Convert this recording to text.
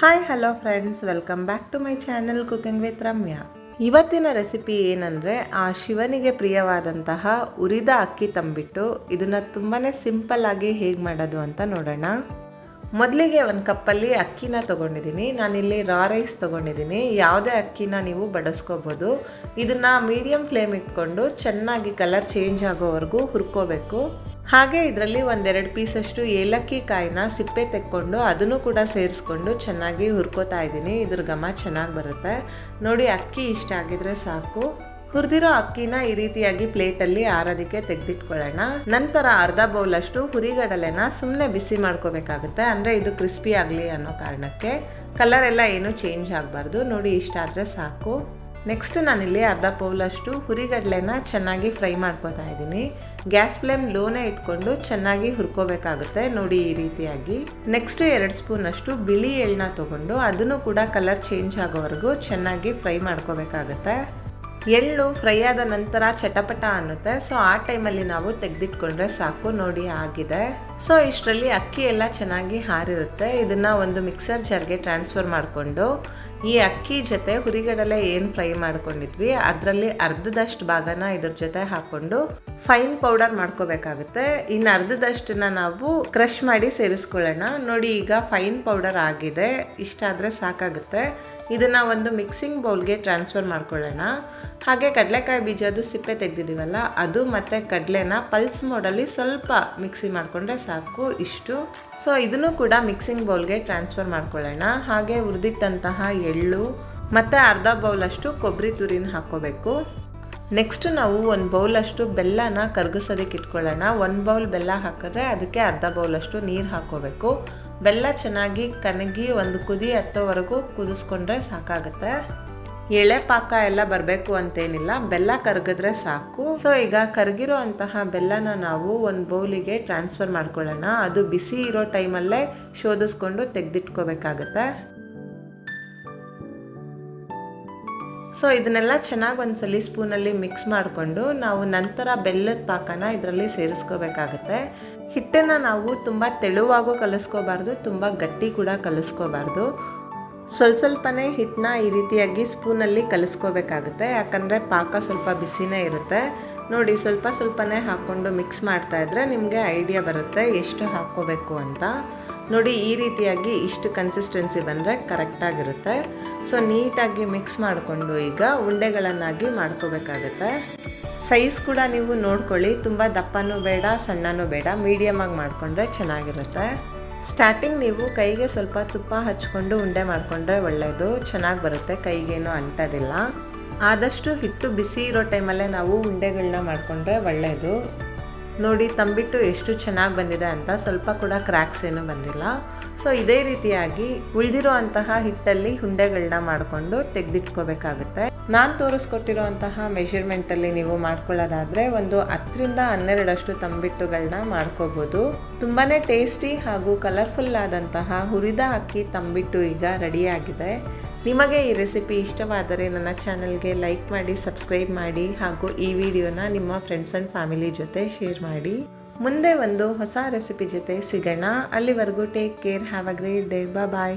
Hi hello friends welcome back to my channel cooking with Ramya ಇವತ್ತಿನ recipe ಏನಂದರೆ, ಆ ಶಿವನಿಗೆ ಪ್ರಿಯವಾದಂತಹ ಉರಿದ ಅಕ್ಕಿ ತಂಬಿಟ್ಟು ಇದನ್ನು ತುಂಬಾ ಸಿಂಪಲ್ ಆಗಿ ಹೇಗೆ ಮಾಡೋದು ಅಂತ ನೋಡೋಣ. ಮೊದಲಿಗೆ ಒಂದು ಕಪ್ಪಲ್ಲಿ ಅಕ್ಕಿನ ತೊಗೊಂಡಿದ್ದೀನಿ ನಾನಿಲ್ಲಿ ರಾ ರೈಸ್ ತೊಗೊಂಡಿದ್ದೀನಿ ಯಾವುದೇ ಅಕ್ಕಿನ ನೀವು ಬಡಿಸ್ಕೋಬೋದು. ಇದನ್ನು ಮೀಡಿಯಮ್ ಫ್ಲೇಮ್ ಇಟ್ಕೊಂಡು ಚೆನ್ನಾಗಿ ಕಲರ್ ಚೇಂಜ್ ಆಗೋವರೆಗೂ ಹುರ್ಕೋಬೇಕು. ಹಾಗೆ ಇದರಲ್ಲಿ ಒಂದೆರಡು ಪೀಸಷ್ಟು ಏಲಕ್ಕಿ ಕಾಯಿನ ಸಿಪ್ಪೆ ತೆಕ್ಕೊಂಡು ಅದನ್ನು ಕೂಡ ಸೇರಿಸ್ಕೊಂಡು ಚೆನ್ನಾಗಿ ಹುರ್ಕೋತಾ ಇದ್ದೀನಿ. ಇದ್ರ ಘಮ ಚೆನ್ನಾಗಿ ಬರುತ್ತೆ. ನೋಡಿ, ಅಕ್ಕಿ ಇಷ್ಟ ಆಗಿದ್ರೆ ಸಾಕು. ಹುರಿದಿರೋ ಅಕ್ಕಿನ ಈ ರೀತಿಯಾಗಿ ಪ್ಲೇಟಲ್ಲಿ ಆರೋದಕ್ಕೆ ತೆಗೆದಿಟ್ಕೊಳ್ಳೋಣ. ನಂತರ ಅರ್ಧ ಬೌಲಷ್ಟು ಹುರಿಗಡಲೆನ ಸುಮ್ಮನೆ ಬಿಸಿ ಮಾಡ್ಕೋಬೇಕಾಗುತ್ತೆ. ಅಂದರೆ ಇದು ಕ್ರಿಸ್ಪಿ ಆಗಲಿ ಅನ್ನೋ ಕಾರಣಕ್ಕೆ. ಕಲರ್ ಎಲ್ಲ ಏನೂ ಚೇಂಜ್ ಆಗಬಾರ್ದು. ನೋಡಿ, ಇಷ್ಟ ಆದರೆ ಸಾಕು. ನೆಕ್ಸ್ಟ್ ನಾನಿಲ್ಲಿ ಅರ್ಧ ಪೌಲಷ್ಟು ಹುರಿಗಡಲೆನ ಚೆನ್ನಾಗಿ ಫ್ರೈ ಮಾಡ್ಕೋತಾ ಇದ್ದೀನಿ. ಗ್ಯಾಸ್ ಫ್ಲೇಮ್ ಲೋನೇ ಇಟ್ಕೊಂಡು ಚೆನ್ನಾಗಿ ಹುರ್ಕೋಬೇಕಾಗುತ್ತೆ. ನೋಡಿ ಈ ರೀತಿಯಾಗಿ. ನೆಕ್ಸ್ಟ್ ಎರಡು ಸ್ಪೂನ್ ಅಷ್ಟು ಬಿಳಿ ಎಳ್ಳನ್ನ ತೊಗೊಂಡು ಅದನ್ನು ಕೂಡ ಕಲರ್ ಚೇಂಜ್ ಆಗೋವರೆಗೂ ಚೆನ್ನಾಗಿ ಫ್ರೈ ಮಾಡ್ಕೋಬೇಕಾಗುತ್ತೆ. ಎಳ್ಳು ಫ್ರೈ ಆದ ನಂತರ ಚಟಪಟ ಅನ್ನುತ್ತೆ. ಸೊ ಆ ಟೈಮಲ್ಲಿ ನಾವು ತೆಗೆದಿಟ್ಕೊಂಡ್ರೆ ಸಾಕು, ನೋಡಿ ಆಗಿದೆ. ಸೊ ಇಷ್ಟರಲ್ಲಿ ಅಕ್ಕಿ ಎಲ್ಲ ಚೆನ್ನಾಗಿ ಹಾರಿರುತ್ತೆ. ಇದನ್ನು ಒಂದು ಮಿಕ್ಸರ್ ಜಾರ್ಗೆ ಟ್ರಾನ್ಸ್ಫರ್ ಮಾಡಿಕೊಂಡು, ಈ ಅಕ್ಕಿ ಜೊತೆ ಹುರಿಗಡಲೆ ಏನು ಫ್ರೈ ಮಾಡ್ಕೊಂಡಿದ್ವಿ, ಅದರಲ್ಲಿ ಅರ್ಧದಷ್ಟು ಭಾಗನ ಇದ್ರ ಜೊತೆ ಹಾಕ್ಕೊಂಡು ಫೈನ್ ಪೌಡರ್ ಮಾಡ್ಕೋಬೇಕಾಗುತ್ತೆ. ಇನ್ನು ಅರ್ಧದಷ್ಟನ್ನ ನಾವು ಕ್ರಷ್ ಮಾಡಿ ಸೇರಿಸ್ಕೊಳ್ಳೋಣ. ನೋಡಿ, ಈಗ ಫೈನ್ ಪೌಡರ್ ಆಗಿದೆ. ಇಷ್ಟಾದರೆ ಸಾಕಾಗುತ್ತೆ. ಇದನ್ನು ಒಂದು ಮಿಕ್ಸಿಂಗ್ ಬೌಲ್ಗೆ ಟ್ರಾನ್ಸ್ಫರ್ ಮಾಡ್ಕೊಳ್ಳೋಣ. ಹಾಗೆ ಕಡಲೆಕಾಯಿ ಬೀಜದ್ದು ಸಿಪ್ಪೆ ತೆಗೆದಿದ್ದೀವಲ್ಲ, ಅದು ಮತ್ತು ಕಡಲೆನ ಪಲ್ಸ್ ಮೋಡಲ್ಲಿ ಸ್ವಲ್ಪ ಮಿಕ್ಸಿ ಮಾಡಿಕೊಂಡ್ರೆ ಸಾಕು ಇಷ್ಟು. ಸೊ ಇದನ್ನು ಕೂಡ ಮಿಕ್ಸಿಂಗ್ ಬೌಲ್ಗೆ ಟ್ರಾನ್ಸ್ಫರ್ ಮಾಡ್ಕೊಳ್ಳೋಣ. ಹಾಗೆ ಹುರಿದಿಟ್ಟಂತಹ ಎಳ್ಳು, ಮತ್ತು ಅರ್ಧ ಬೌಲಷ್ಟು ಕೊಬ್ಬರಿ ತುರಿನ ಹಾಕ್ಕೋಬೇಕು. ನೆಕ್ಸ್ಟ್ ನಾವು ಒಂದು ಬೌಲಷ್ಟು ಬೆಲ್ಲನ ಕರಗಿಸೋದಕ್ಕೆ ಇಟ್ಕೊಳ್ಳೋಣ. ಒಂದು ಬೌಲ್ ಬೆಲ್ಲ ಹಾಕಿದ್ರೆ ಅದಕ್ಕೆ ಅರ್ಧ ಬೌಲಷ್ಟು ನೀರು ಹಾಕ್ಕೋಬೇಕು. ಬೆಲ್ಲ ಚೆನ್ನಾಗಿ ಕನಗಿ ಒಂದು ಕುದಿ ಹತ್ತೋವರೆಗೂ ಕುದಿಸ್ಕೊಂಡ್ರೆ ಸಾಕಾಗುತ್ತೆ. ಎಳೆ ಪಾಕ ಎಲ್ಲ ಬರಬೇಕು ಅಂತೇನಿಲ್ಲ, ಬೆಲ್ಲ ಕರಗಿದ್ರೆ ಸಾಕು. ಸೊ ಈಗ ಕರಗಿರೋ ಅಂತಹ ಬೆಲ್ಲನ ನಾವು ಒಂದು ಬೌಲಿಗೆ ಟ್ರಾನ್ಸ್ಫರ್ ಮಾಡ್ಕೊಳ್ಳೋಣ. ಅದು ಬಿಸಿ ಇರೋ ಟೈಮಲ್ಲೇ ಶೋಧಿಸ್ಕೊಂಡು ತೆಗೆದಿಟ್ಕೋಬೇಕಾಗತ್ತೆ. ಸೊ ಇದನ್ನೆಲ್ಲ ಚೆನ್ನಾಗಿ ಒಂದ್ಸಲಿ ಸ್ಪೂನಲ್ಲಿ ಮಿಕ್ಸ್ ಮಾಡಿಕೊಂಡು ನಾವು ನಂತರ ಬೆಲ್ಲದ ಪಾಕನ ಇದರಲ್ಲಿ ಸೇರಿಸ್ಕೋಬೇಕಾಗತ್ತೆ. ಹಿಟ್ಟನ್ನು ನಾವು ತುಂಬ ತೆಳುವಾಗೂ ಕಲಿಸ್ಕೋಬಾರ್ದು, ತುಂಬ ಗಟ್ಟಿ ಕೂಡ ಕಲಿಸ್ಕೋಬಾರ್ದು. ಸ್ವಲ್ಪ ಸ್ವಲ್ಪನೇ ಹಿಟ್ಟನ್ನ ಈ ರೀತಿಯಾಗಿ ಸ್ಪೂನಲ್ಲಿ ಕಲಿಸ್ಕೋಬೇಕಾಗುತ್ತೆ, ಯಾಕಂದರೆ ಪಾಕ ಸ್ವಲ್ಪ ಬಿಸಿನೇ ಇರುತ್ತೆ. ನೋಡಿ, ಸ್ವಲ್ಪ ಸ್ವಲ್ಪನೇ ಹಾಕ್ಕೊಂಡು ಮಿಕ್ಸ್ ಮಾಡ್ತಾ ಇದ್ದರೆ ನಿಮಗೆ ಐಡಿಯಾ ಬರುತ್ತೆ, ಎಷ್ಟು ಹಾಕ್ಕೋಬೇಕು ಅಂತ. ನೋಡಿ, ಈ ರೀತಿಯಾಗಿ ಇಷ್ಟು ಕನ್ಸಿಸ್ಟೆನ್ಸಿ ಬಂದರೆ ಕರೆಕ್ಟಾಗಿರುತ್ತೆ ಸೊ ನೀಟಾಗಿ ಮಿಕ್ಸ್ ಮಾಡಿಕೊಂಡು ಈಗ ಉಂಡೆಗಳನ್ನಾಗಿ ಮಾಡ್ಕೋಬೇಕಾಗುತ್ತೆ. ಸೈಜ್ ಕೂಡ ನೀವು ನೋಡ್ಕೊಳ್ಳಿ, ತುಂಬ ದಪ್ಪನೂ ಬೇಡ, ಸಣ್ಣನೂ ಬೇಡ ಮೀಡಿಯಮಾಗಿ ಮಾಡಿಕೊಂಡ್ರೆ ಚೆನ್ನಾಗಿರುತ್ತೆ. ಸ್ಟಾರ್ಟಿಂಗ್ ನೀವು ಕೈಗೆ ಸ್ವಲ್ಪ ತುಪ್ಪ ಹಚ್ಕೊಂಡು ಉಂಡೆ ಮಾಡಿಕೊಂಡ್ರೆ ಒಳ್ಳೆಯದು ಚೆನ್ನಾಗಿ ಬರುತ್ತೆ, ಕೈಗೇನು ಅಂಟೋದಿಲ್ಲ. ಆದಷ್ಟು ಹಿಟ್ಟು ಬಿಸಿ ಇರೋ ಟೈಮಲ್ಲೇ ನಾವು ಉಂಡೆಗಳನ್ನ ಮಾಡಿಕೊಂಡ್ರೆ ಒಳ್ಳೆಯದು ನೋಡಿ ತಂಬಿಟ್ಟು ಎಷ್ಟು ಚೆನ್ನಾಗಿ ಬಂದಿದೆ ಅಂತ ಸ್ವಲ್ಪ ಕೂಡ ಕ್ರ್ಯಾಕ್ಸ್ ಏನೂ ಬಂದಿಲ್ಲ. ಸೊ ಇದೇ ರೀತಿಯಾಗಿ ಉಳಿದಿರೋ ಅಂತಹ ಹಿಟ್ಟಲ್ಲಿ ಹುಂಡೆಗಳನ್ನ ಮಾಡಿಕೊಂಡು ತೆಗೆದಿಟ್ಕೋಬೇಕಾಗುತ್ತೆ. ನಾನು ತೋರಿಸ್ಕೊಟ್ಟಿರೋ ಅಂತಹ ಮೆಷರ್ಮೆಂಟಲ್ಲಿ ನೀವು ಮಾಡ್ಕೊಳ್ಳೋದಾದರೆ ಒಂದು ಹತ್ತರಿಂದ ಹನ್ನೆರಡಷ್ಟು ತಂಬಿಟ್ಟುಗಳನ್ನ ಮಾಡ್ಕೋಬೋದು. ತುಂಬಾ ಟೇಸ್ಟಿ ಹಾಗೂ ಕಲರ್ಫುಲ್ ಆದಂತಹ ಹುರಿದ ಅಕ್ಕಿ ತಂಬಿಟ್ಟು ಈಗ ರೆಡಿಯಾಗಿದೆ ನಿಮಗೆ ಈ ರೆಸಿಪಿ ಇಷ್ಟವಾದರೆ ನನ್ನ ಚಾನಲ್ಗೆ ಲೈಕ್ ಮಾಡಿ, ಸಬ್ಸ್ಕ್ರೈಬ್ ಮಾಡಿ ಹಾಗೂ ಈ ವಿಡಿಯೋನ ನಿಮ್ಮ ಫ್ರೆಂಡ್ಸ್ ಆ್ಯಂಡ್ ಫ್ಯಾಮಿಲಿ ಜೊತೆ ಶೇರ್ ಮಾಡಿ. ಮುಂದೆ ಒಂದು ಹೊಸ ರೆಸಿಪಿ ಜೊತೆ ಸಿಗೋಣ. ಅಲ್ಲಿವರೆಗೂ take care have a great day bye